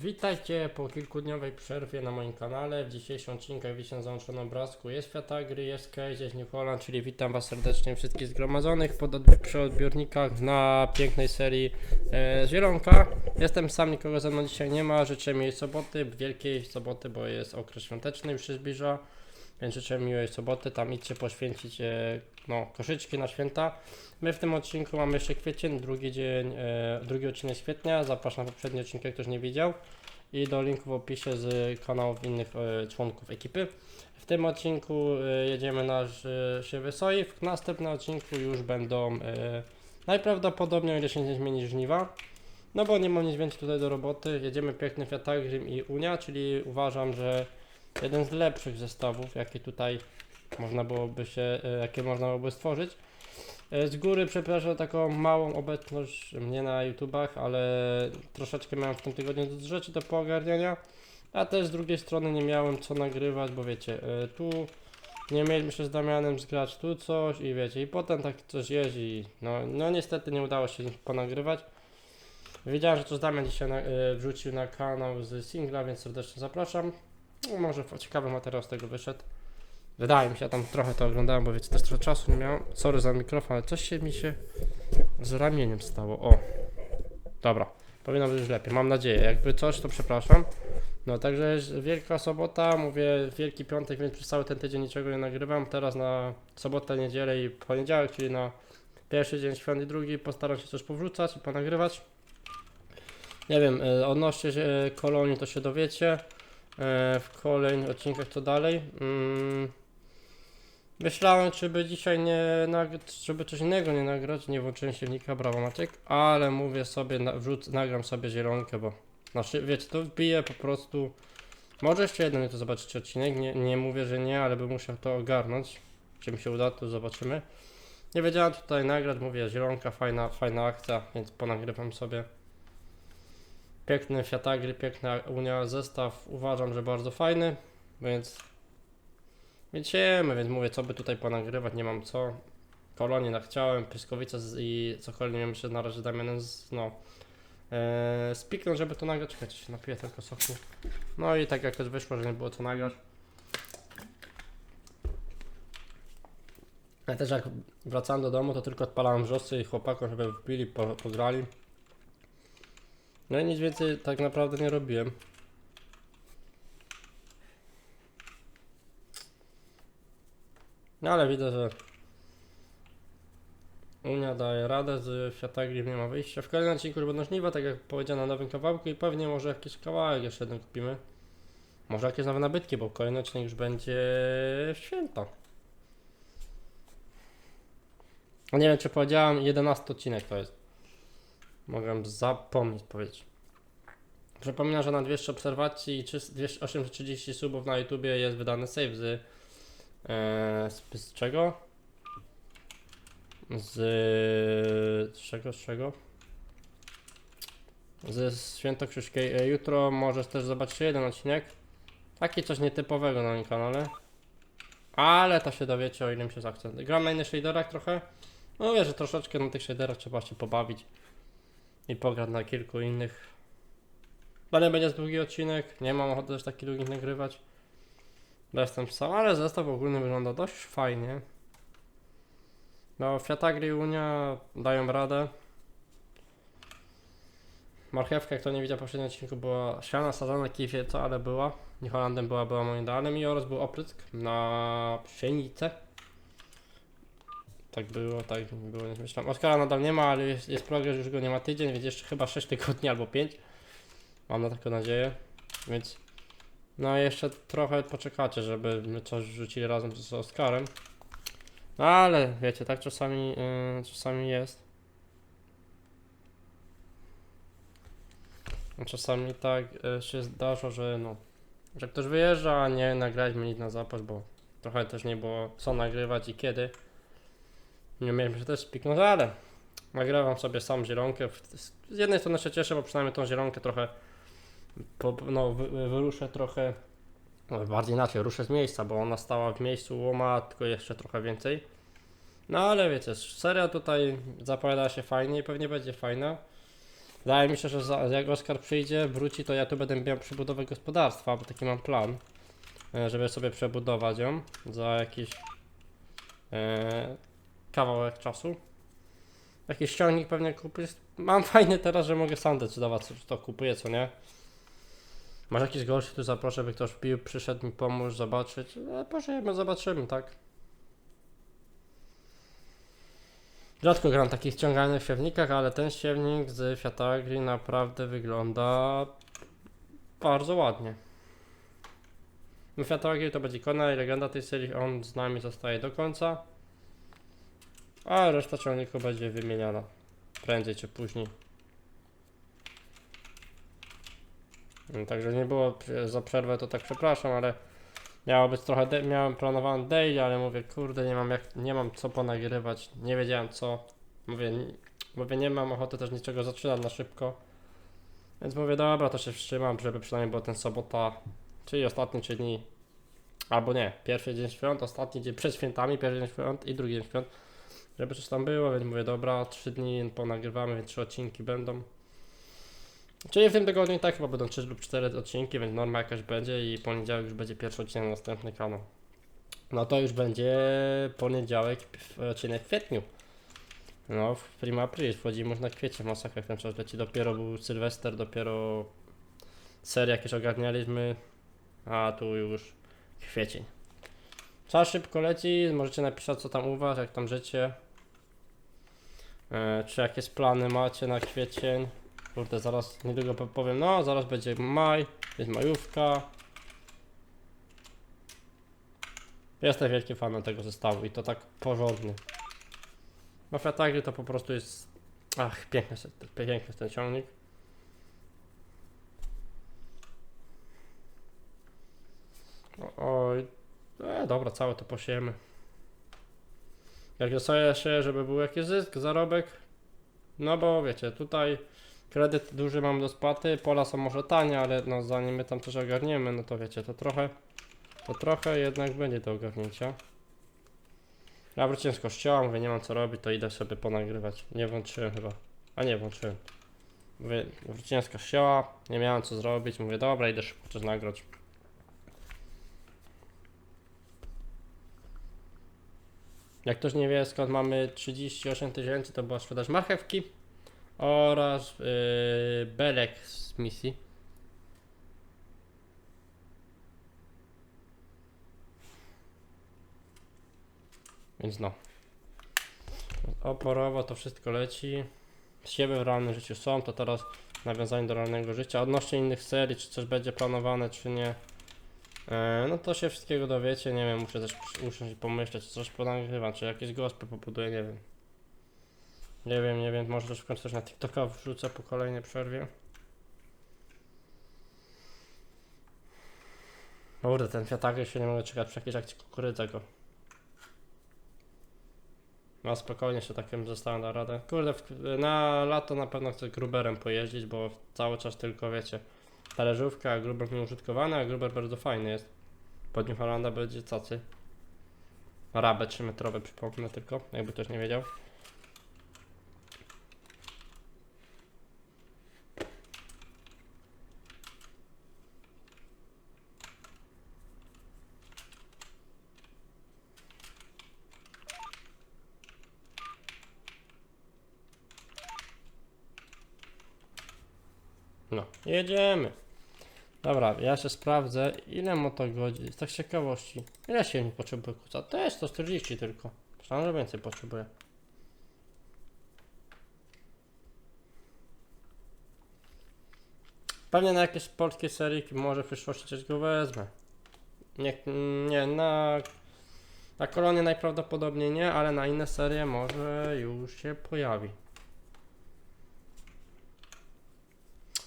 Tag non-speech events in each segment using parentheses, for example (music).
Witajcie po kilkudniowej przerwie na moim kanale. W dzisiejszym odcinku, jak widzicie na załączonym obrazku, jest Fiatagry, jest Case, jest New Holland, czyli witam Was serdecznie wszystkich zgromadzonych pod odbi- przy odbiornikach na pięknej serii e, Zielonka. Jestem sam, nikogo ze mną dzisiaj nie ma. Życzę miłej soboty, wielkiej soboty, bo jest okres świąteczny, już się zbliża. Więc życzę miłej soboty, tam idźcie poświęcić e, no, koszyczki na święta. My w tym odcinku mamy jeszcze kwiecień, drugi dzień, e, drugi odcinek z kwietnia. Zapraszam na poprzedni odcinek, jak ktoś nie widział. I do linku w opisie z kanałów innych e, członków ekipy. W tym odcinku e, jedziemy na Ż- Siewy. W następnym odcinku już będą e, najprawdopodobniej, o ile się nie zmieni żniwa. No bo nie mam nic więcej tutaj do roboty. Jedziemy piękny Fiat Agrim i Unia, czyli uważam, że jeden z lepszych zestawów, jakie tutaj można byłoby się, e, jakie można byłoby stworzyć. E, Z góry przepraszam taką małą obecność mnie na YouTubach, ale troszeczkę miałem w tym tygodniu rzeczy do poogarniania, a też z drugiej strony nie miałem co nagrywać, bo wiecie, e, tu nie mieliśmy się z Damianem zgrać tu coś i wiecie, i potem tak coś jest i no, no niestety nie udało się ponagrywać. Wiedziałem, że to Damian dzisiaj na, wrzucił na kanał z singla, więc serdecznie zapraszam. No, może ciekawy materiał z tego wyszedł. Wydaje mi się, ja tam trochę to oglądałem, bo wiecie, też trochę czasu nie miałem. Sorry za mikrofon, ale coś się mi się z ramieniem stało. O, dobra, powinno być już lepiej, mam nadzieję. Jakby coś, to przepraszam. No, także Wielka Sobota, mówię Wielki Piątek, więc przez cały ten tydzień niczego nie nagrywam. Teraz na sobotę, niedzielę i poniedziałek, czyli na pierwszy dzień świąt i drugi postaram się coś powrzucać i ponagrywać. Nie wiem, e, odnośnie się kolonii to się dowiecie w kolejnych odcinkach co dalej. Mm. Myślałem, czy by dzisiaj nie żeby coś innego nie nagrać, nie włączyłem silnika, brawo Maciek, ale mówię sobie, wrzuc, nagram sobie zielonkę, bo znaczy, wiecie, to wbiję po prostu, może jeszcze jeden to zobaczycie odcinek, nie, nie mówię, że nie, ale bym musiał to ogarnąć, czy mi się uda, to zobaczymy. Nie wiedziałem tutaj nagrać, mówię, zielonka, fajna, fajna akcja, więc ponagrywam sobie. Piękny Fiatagry, piękna Unia, zestaw uważam, że bardzo fajny, więc Wiecie, więc mówię, co by tutaj ponagrywać, nie mam co. Kolonie na chciałem, Pyskowice z, i cokolwiek nie wiem, jeszcze na razie Damianem z, no, e, spiknął, żeby to nagrać. Czekajcie, się napiję tylko soku. No i tak jakoś wyszło, że nie było co nagrać. Ja też jak wracałem do domu, to tylko odpalałem wrzosy i chłopakom, żeby wbili, po, pograli. No i nic więcej tak naprawdę nie robiłem. No ale widzę, że Unia daje radę, z Fiatagri nie ma wyjścia. W kolejnym odcinku już będą żniwa, tak jak powiedziałem na nowym kawałku i pewnie może jakiś kawałek jeszcze jeden kupimy. Może jakieś nowe nabytki, bo kolejny odcinek już będzie święta. A Nie wiem czy powiedziałem, 11 odcinek to jest. Mogłem zapomnieć powiedzieć. Przypominam, że na 200 obserwacji i 300 200 830 subów na YouTubie jest wydany save z Eee, z, z czego? Z, z czego, z czego? Ze Świętokrzyskiej. E, jutro możesz też zobaczyć jeden odcinek. Taki coś nietypowego na moim kanale. Ale to się dowiecie o ile mi się zachce. Gram na innych shaderach trochę. No wiesz, że troszeczkę na tych shaderach trzeba się pobawić. I pograć na kilku innych. Dalej będzie długi odcinek. Nie mam ochoty też taki długich nagrywać. Bo jestem sam, ale zestaw ogólny wygląda dość fajnie. No, Fiatagri i Unia dają radę. Marchewka, jak to nie widział poprzednim odcinku, była siana sadzona kifie, co ale była. Nie Holandem była, była moim idealnym i oraz był oprysk na pszenicę. Tak było, tak było, nie myślałem. Oskara nadal nie ma, ale jest, jest progres, już go nie ma tydzień, więc jeszcze chyba 6 tygodni albo 5. Mam na taką nadzieję, więc no jeszcze trochę poczekacie, żeby my coś rzucili razem z Oskarem. No ale wiecie, tak czasami, yy, czasami jest. Czasami tak yy, się zdarza, że no, że ktoś wyjeżdża, a nie nagraliśmy nic na zapas, bo trochę też nie było co nagrywać i kiedy. Nie mieliśmy się też spiknąć, ale nagrywam sobie sam zielonkę. Z jednej strony się cieszę, bo przynajmniej tą zielonkę trochę po, no, wy, wyruszę trochę, no, bardziej inaczej, ruszę z miejsca, bo ona stała w miejscu łoma, tylko jeszcze trochę więcej. No ale wiecie, seria tutaj zapowiada się fajnie i pewnie będzie fajna. Wydaje mi się, że za, jak Oskar przyjdzie, wróci, to ja tu będę miał przebudowę gospodarstwa, bo taki mam plan, e, żeby sobie przebudować ją za jakiś e, kawałek czasu. Jakiś ściągnik pewnie kupię. Mam (laughs) fajny teraz, że mogę sam decydować, co to kupuję, co nie. Masz jakiś gorszy, tu zaproszę, by ktoś wbił, przyszedł mi pomóż, zobaczyć. E, pożyjemy, zobaczymy, tak. Rzadko gram takich ściąganych siewnikach, ale ten siewnik z Fiat Agri naprawdę wygląda bardzo ładnie. No Fiat Agri to będzie ikona i legenda tej serii, on z nami zostaje do końca. A reszta ciągników będzie wymieniana prędzej czy później. Mm, Także nie było za przerwę, to tak przepraszam, ale miało być trochę, miałem planowany daily, ale mówię, kurde, nie mam jak, nie mam co ponagrywać, nie wiedziałem co. Mówię, mówię, nie mam ochoty też niczego zaczynać na szybko. Więc mówię, dobra, to się wstrzymam, żeby przynajmniej było ten sobota, czyli ostatni trzy dni. Albo nie, pierwszy dzień świąt, ostatni dzień przed świętami, pierwszy dzień świąt i drugi dzień świąt. Żeby coś tam było, więc mówię, dobra, trzy dni ponagrywamy, więc trzy odcinki będą. Czyli w tym tygodniu i tak chyba będą 3 lub 4 odcinki, więc norma jakaś będzie i poniedziałek już będzie pierwszy odcinek na następny kanał. No to już będzie poniedziałek, odcinek w kwietniu. No, w prima aprilis, wchodzimy już na kwiecie, masakra jak ten czas leci. Dopiero był Sylwester, dopiero serię jakieś ogarnialiśmy, a tu już kwiecień. Czas szybko leci, możecie napisać co tam u was, jak tam życie. E, czy jakieś plany macie na kwiecień? Kurde, zaraz niedługo po- powiem, no zaraz będzie maj, jest majówka. Jestem wielkim fanem tego zestawu i to tak porządny. Mafia Tagry to po prostu jest... Ach, piękny, piękny jest ten ciągnik. Oj, e, dobra, całe to posiejemy. Jak dostaję się, żeby był jakiś zysk, zarobek, no bo wiecie, tutaj kredyt duży mam do spłaty, pola są może tanie, ale no zanim my tam coś ogarniemy, no to wiecie, to trochę, to trochę jednak będzie do ogarnięcia. Ja wróciłem z kościoła, mówię, nie mam co robić, to idę sobie ponagrywać. Nie włączyłem chyba, a nie włączyłem. Mówię, wróciłem z kościoła, nie miałem co zrobić, mówię, dobra, idę szybko coś nagrać. Jak ktoś nie wie skąd mamy 38 tysięcy, to była sprzedaż marchewki oraz yy, belek z misji. Więc no. Oporowo to wszystko leci. Siewy w realnym życiu są, to teraz nawiązanie do realnego życia. Odnośnie innych serii, czy coś będzie planowane, czy nie. E, no to się wszystkiego dowiecie, nie wiem, muszę też usiąść i pomyśleć, coś ponagrywam, czy jakieś gospy pobuduję, nie wiem. Nie wiem, nie wiem, może też w końcu coś na TikToka wrzucę po kolejnej przerwie. Kurde, ten fiatagry się nie mogę czekać przy jakiejś akcji kukurydzego. No spokojnie się takim zostałem na radę. Kurde, na lato na pewno chcę gruberem pojeździć, bo cały czas tylko wiecie, talerzówka, gruber nieużytkowany, a gruber bardzo fajny jest. Pod New Hollanda będzie cacy. Rabę 3 metrowe przypomnę tylko, jakby ktoś nie wiedział. No, jedziemy. Dobra, ja się sprawdzę, ile motogodzin, tak z ciekawości, ile silnik potrzebuje kuca? To jest 140 tylko. Myślałem, że więcej potrzebuje. Pewnie na jakieś polskie serii, może w przyszłości coś go wezmę. Nie, nie na, na kolonie najprawdopodobniej nie, ale na inne serie może już się pojawi.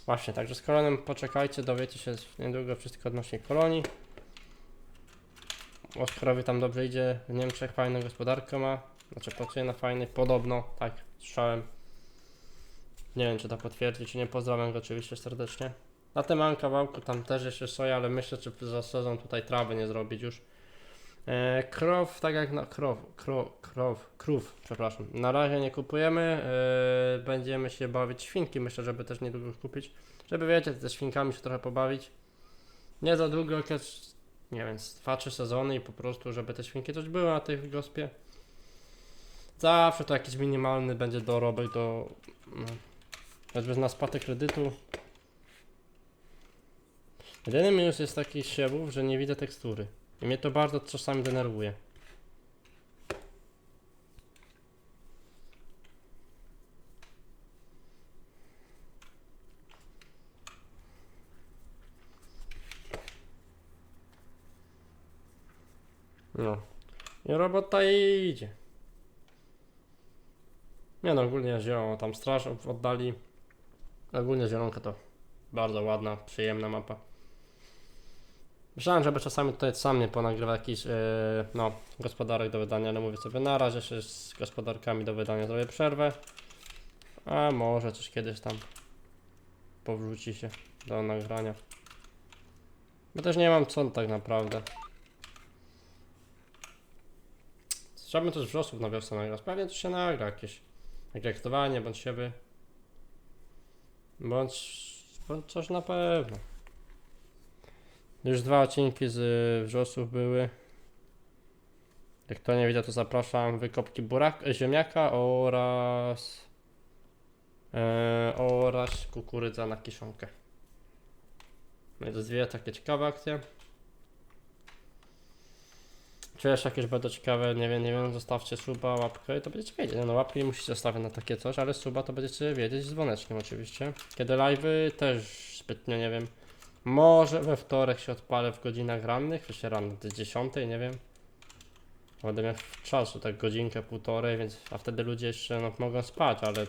Właśnie, także z kolonem poczekajcie, dowiecie się niedługo wszystko odnośnie kolonii. Oskarowi tam dobrze idzie, w Niemczech fajną gospodarkę ma, znaczy pracuje na fajnej, podobno, tak, słyszałem. Nie wiem, czy to potwierdzi, czy nie, pozdrawiam go oczywiście serdecznie. Na tym małym kawałku tam też jeszcze soja, ale myślę, czy za sezon tutaj trawy nie zrobić już. E, krow, tak jak na krow, krow, krow, krów, przepraszam. Na razie nie kupujemy, e, będziemy się bawić świnki, myślę, żeby też niedługo kupić. Żeby wiecie, ze świnkami się trochę pobawić. Nie za długo, jakieś, nie wiem, 2-3 sezony i po prostu, żeby te świnki coś były na tej gospie. Zawsze to jakiś minimalny będzie dorobek do, no, choćby na spłatę kredytu. Jedyny minus jest taki siewów, że nie widzę tekstury. I mnie to bardzo czasami denerwuje. No. I robota idzie. Nie no, ogólnie zielono, tam straż oddali. Ogólnie zielonka to bardzo ładna, przyjemna mapa. Myślałem, żeby czasami tutaj sam nie ponagrywał jakiś, yy, no, gospodarek do wydania, ale mówię sobie, na razie się z gospodarkami do wydania zrobię przerwę. A może coś kiedyś tam powróci się do nagrania. Bo też nie mam co tak naprawdę. Chciałbym też wrzosów na wiosnę nagrać. Pewnie to się nagra jakieś agrektowanie bądź siebie. Bądź, bądź coś na pewno. Już dwa odcinki z y, wrzosów były. Jak kto nie widział, to zapraszam. Wykopki burak, ziemniaka oraz e, oraz kukurydza na kiszonkę. No i to dwie takie ciekawe akcje. Czy jeszcze jakieś będą ciekawe, nie wiem, nie wiem, zostawcie suba, łapkę i to będziecie wiedzieć. No łapki nie musicie zostawiać na takie coś, ale suba to będziecie wiedzieć z dzwoneczkiem oczywiście. Kiedy live'y też zbytnio nie wiem. Może we wtorek się odpalę w godzinach rannych, się rano do 10, nie wiem. Będę miał czasu, tak godzinkę, półtorej, więc a wtedy ludzie jeszcze no, mogą spać, ale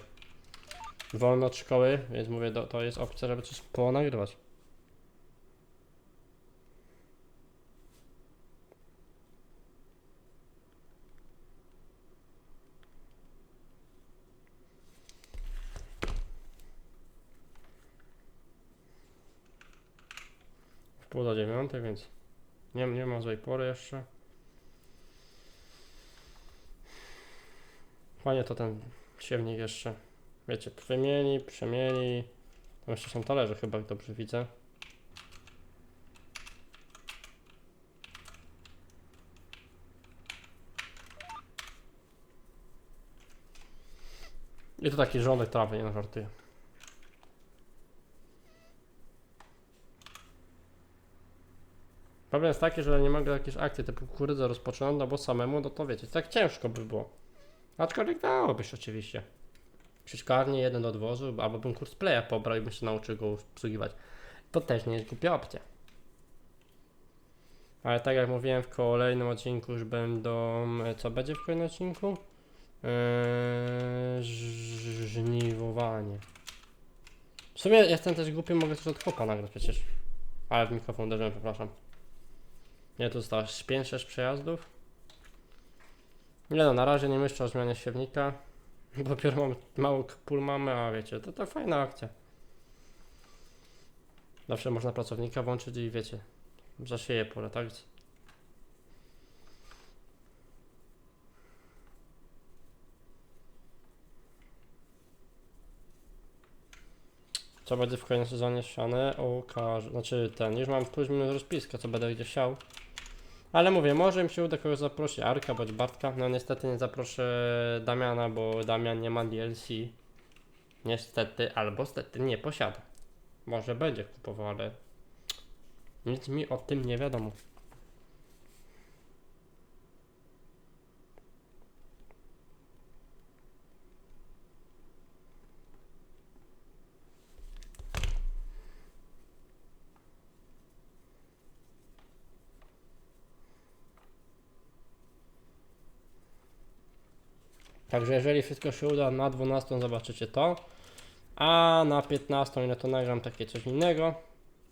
wolno od szkoły, więc mówię, to, to jest opcja, żeby coś ponagrywać. 10, więc nie, nie ma złej pory jeszcze. Fajnie to ten siewnik jeszcze, wiecie, wymieni, przemieni. Tam jeszcze są talerze chyba, jak dobrze widzę. I to taki żołnierz trawy, nie no, żartuję. Problem jest taki, że nie mogę jakieś akcje typu kukurydza rozpocząć, no bo samemu, no to wiecie, tak ciężko by było. Aczkolwiek dałoby się oczywiście. Sieczkarnie, jeden odwozu, albo bym kurs playa pobrał i bym się nauczył go obsługiwać. To też nie jest głupia opcja. Ale tak jak mówiłem w kolejnym odcinku już będą, co będzie w kolejnym odcinku? Eee, żniwowanie. W sumie jestem też głupi, mogę coś od chłopa nagrać przecież. Ale w mikrofon uderzyłem, przepraszam. Nie, tu zostało 5-6 przejazdów. Nie no, na razie nie myślę o zmianie siewnika. (laughs) Dopiero mam mało pól mamy, a wiecie, to, to fajna akcja. Zawsze można pracownika włączyć i wiecie, zasieje pole, tak? Co będzie w kolejnym sezonie siane? Okaże. Znaczy ten, już mam minus rozpiskę, co będę gdzie siał. Ale mówię, może mi się uda kogoś zaprosić, Arka bądź Bartka. No niestety nie zaproszę Damiana, bo Damian nie ma DLC. Niestety, albo stety nie posiada. Może będzie kupował, ale nic mi o tym nie wiadomo. Także jeżeli wszystko się uda, na 12 zobaczycie to. A na 15 ile to nagram takie coś innego.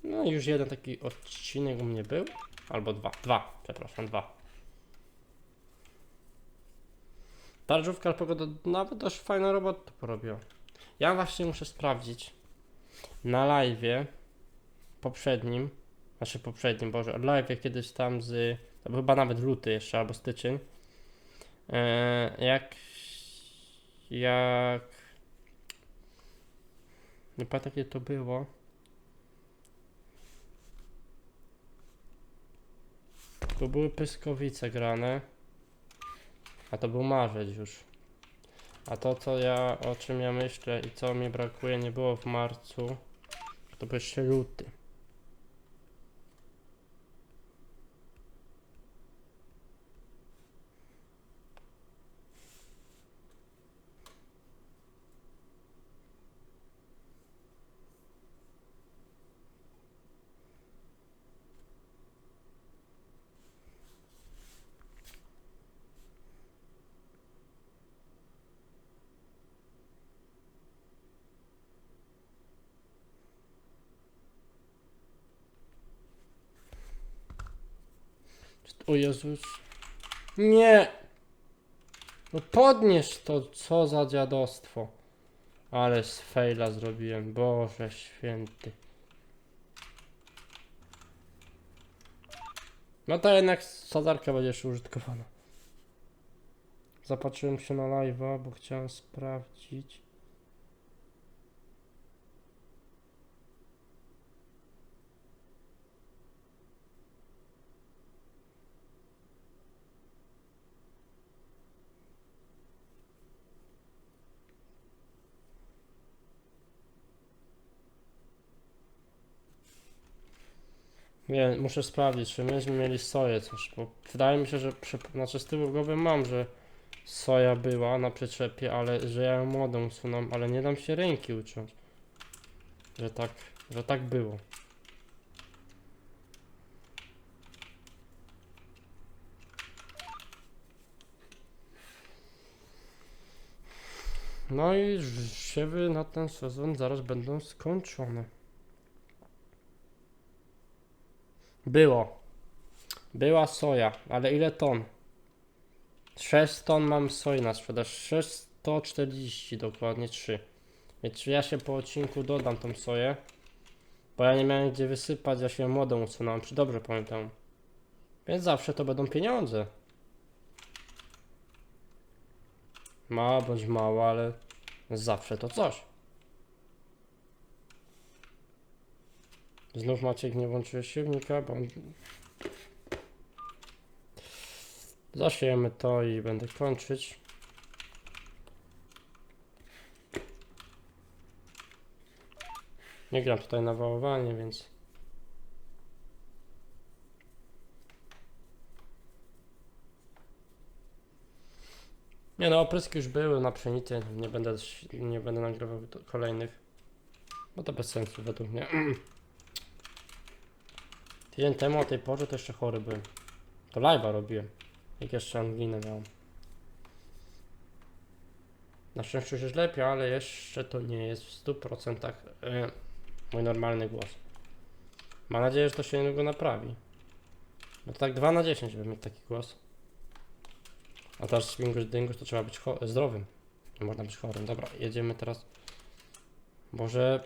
No już jeden taki odcinek u mnie był. Albo dwa. Dwa, przepraszam, dwa. Tarżówka pogoda nawet dość fajna robota porobiła. Ja właśnie muszę sprawdzić na live poprzednim, Znaczy poprzednim, Boże, live kiedyś tam z, to chyba nawet luty jeszcze, albo styczeń. E, jak, jak, nie pamiętam kiedy to było. Tu były Pyskowice grane. A to był marzec już. A to co ja, o czym ja myślę i co mi brakuje nie było w marcu, to był jeszcze luty. O Jezus. Nie! No podnieś to, co za dziadostwo. Ale z fejla zrobiłem, Boże święty. No to jednak sadzarka będzie jeszcze użytkowana. Zapatrzyłem się na live'a, bo chciałem sprawdzić. Nie, muszę sprawdzić, czy myśmy mieli soję coś, bo wydaje mi się, że przy, znaczy z tyłu głowy mam, że soja była na przyczepie, ale że ja ją młodą usunął, ale nie dam się ręki uciąć. Że tak, że tak było. No i siewy na ten sezon zaraz będą skończone. Było. Była soja, ale ile ton? 6 ton mam soi na sprzedaż. 640 dokładnie 3. Więc ja się po odcinku dodam tą soję? Bo ja nie miałem gdzie wysypać, ja się młodą usunąłem, czy dobrze pamiętam. Więc zawsze to będą pieniądze. Mała bądź mała, ale zawsze to coś. Znów Maciek nie włączyłeś silnika, bo. Zasiejemy to i będę kończyć. Nie gram tutaj na wałowanie, więc... Nie no, opryski już były na pszenicy, nie będę, nie będę nagrywał kolejnych. Bo to bez sensu według mnie. (clears throat) Tydzień temu o tej porze to jeszcze chory byłem. To live'a robiłem. Jak jeszcze anglinę miałem. Na szczęście już jest lepiej, ale jeszcze to nie jest w 100% e, mój normalny głos. Mam nadzieję, że to się niedługo naprawi. Bo to tak 2 na 10, żeby mieć taki głos. A teraz Wingus Dyngus to trzeba być zdrowym. Nie można być chorym. Dobra, jedziemy teraz. Może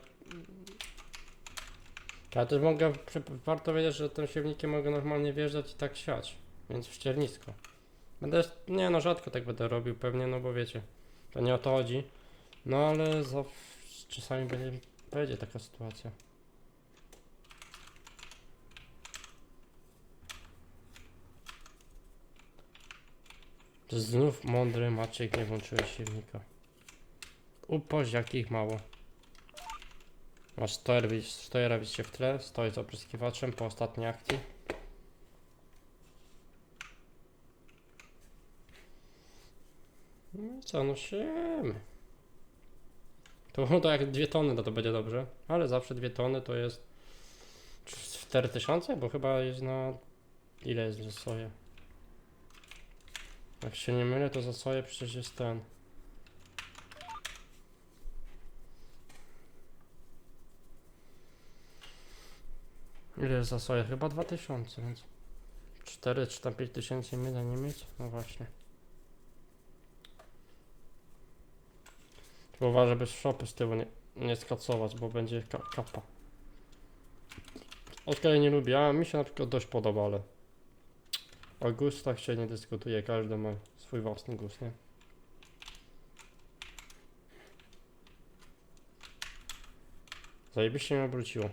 ale też mogę, warto wiedzieć, że tym siewnikiem mogę normalnie wjeżdżać i tak siać, więc w ściernisko. Będę, nie no, rzadko tak będę robił pewnie, no bo wiecie, to nie o to chodzi. No ale za, czasami będzie, będzie taka sytuacja. Znów mądry Maciek nie włączyłeś siewnika. Upoź jakich mało. Masz stojer, stojera w tle, stoi z opryskiwaczem po ostatniej akcji. No i co, no siemy. To, (laughs) to jak dwie tony, no to będzie dobrze. Ale zawsze dwie tony to jest 4000, bo chyba jest na... Ile jest za soję? Jak się nie mylę, to za soję przecież jest ten... Ile jest za soję? Chyba 2000, więc 4 czy tam 5 tysięcy myle nie mieć? No właśnie. Tylko uważaj, żeby szopy z tyłu nie, nie skacować, bo będzie ka kapa. Oscar nie lubię, a mi się na przykład dość podoba, ale o gustach się nie dyskutuje, każdy ma swój własny gust, nie? Zajebiście mnie obróciło.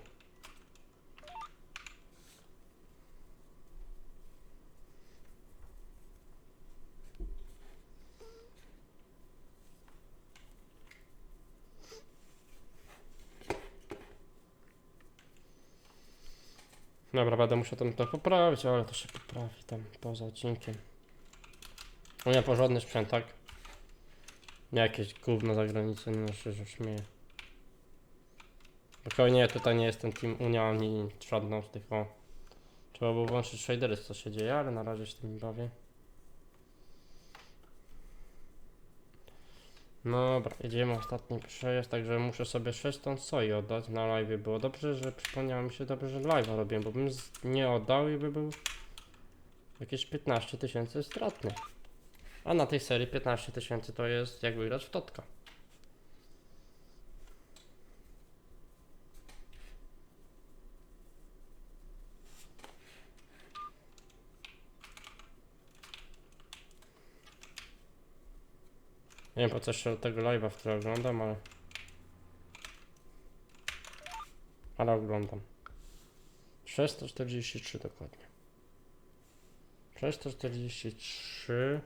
Dobra, będę musiał tam to poprawić, ale to się poprawi tam poza odcinkiem. U mnie porządny sprzęt, tak? Nie jakieś gówno za granicą, no się śmieję. Spokojnie, tutaj nie jestem Team Unia ani żadną z tych o. Trzeba było włączyć shadery, co się dzieje, ale na razie się tym bawię. No Dobra, jedziemy ostatni przejazd, także muszę sobie 6 ton soi oddać na live. Było dobrze, że przypomniało mi się dobrze, że live'a robiłem, bo bym nie oddał i by był jakieś 15 tysięcy stratny. A na tej serii 15 tysięcy to jest jak wygrać w totka. Nie wiem po co jeszcze tego live'a, w którym oglądam, ale... Ale oglądam. 643 dokładnie. 643.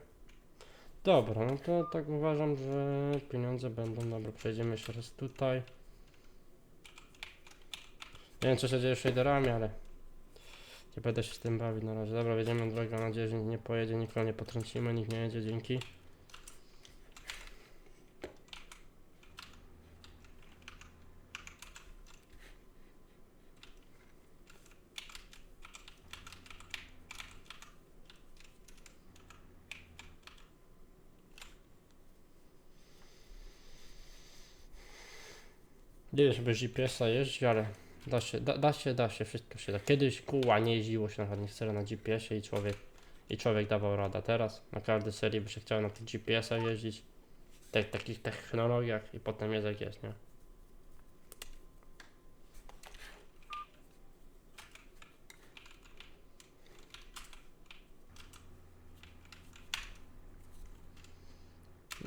Dobra, no to tak uważam, że pieniądze będą. Dobra, przejdziemy jeszcze raz tutaj. Nie wiem co się dzieje z shaderami, ale nie będę się z tym bawić na razie. Dobra, jedziemy drogę, mam nadzieję, że nikt nie pojedzie, nikogo nie potrącimy, nikt nie jedzie, dzięki. Nie wiem, żeby GPS-a jeździć, ale da się, da, da się, da się, wszystko się da. Kiedyś kóła nie jeździło się na żadnych seriach na GPS-ie i człowiek, i człowiek dawał radę. Teraz na każdej serii by się chciał na tych GPS-ach jeździć, te, takich technologiach i potem jest jak jest, nie?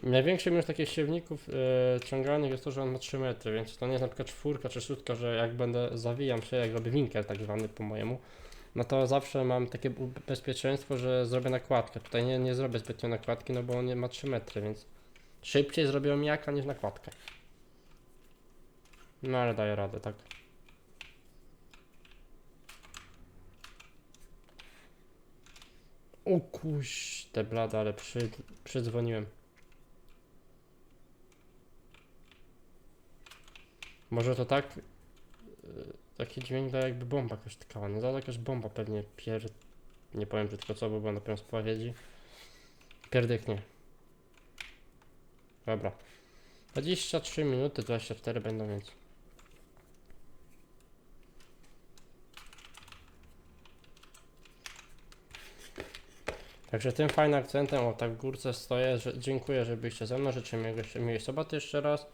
Największy minus takich siewników e, ciąganych jest to, że on ma 3 metry, więc to nie jest na przykład czwórka czy szóstka, że jak będę zawijam się, jak robię winkel tak zwany po mojemu, no to zawsze mam takie bezpieczeństwo, że zrobię nakładkę. Tutaj nie, nie zrobię zbytnio nakładki, no bo on ma 3 metry, więc szybciej zrobię omijaka niż nakładkę. No ale daję radę, tak. O kuś, te blada, ale przy, przydzwoniłem. Może to tak. y, Taki dźwięk da jakby bomba jakaś tkała. No to jakaś bomba pewnie pier... Nie powiem brzydko co, bo była na pewno spowiedzi. Pierdyknie. Dobra. 23 minuty, 24 będą więc. Także tym fajnym akcentem, o tak w górce stoję, że dziękuję, że byliście ze mną, życzę miłej soboty jeszcze raz.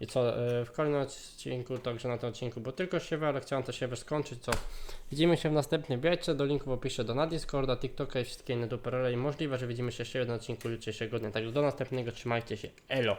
I co, e, w kolejnym odcinku, także na tym odcinku, bo tylko siebie, ale chciałem to siebie skończyć, co widzimy się w następnym wiecie, do linku w opisie do na Discorda, TikToka i wszystkie inne duperele i możliwe, że widzimy się jeszcze w jednym odcinku jutrzejszego dnia, także do następnego, trzymajcie się, elo!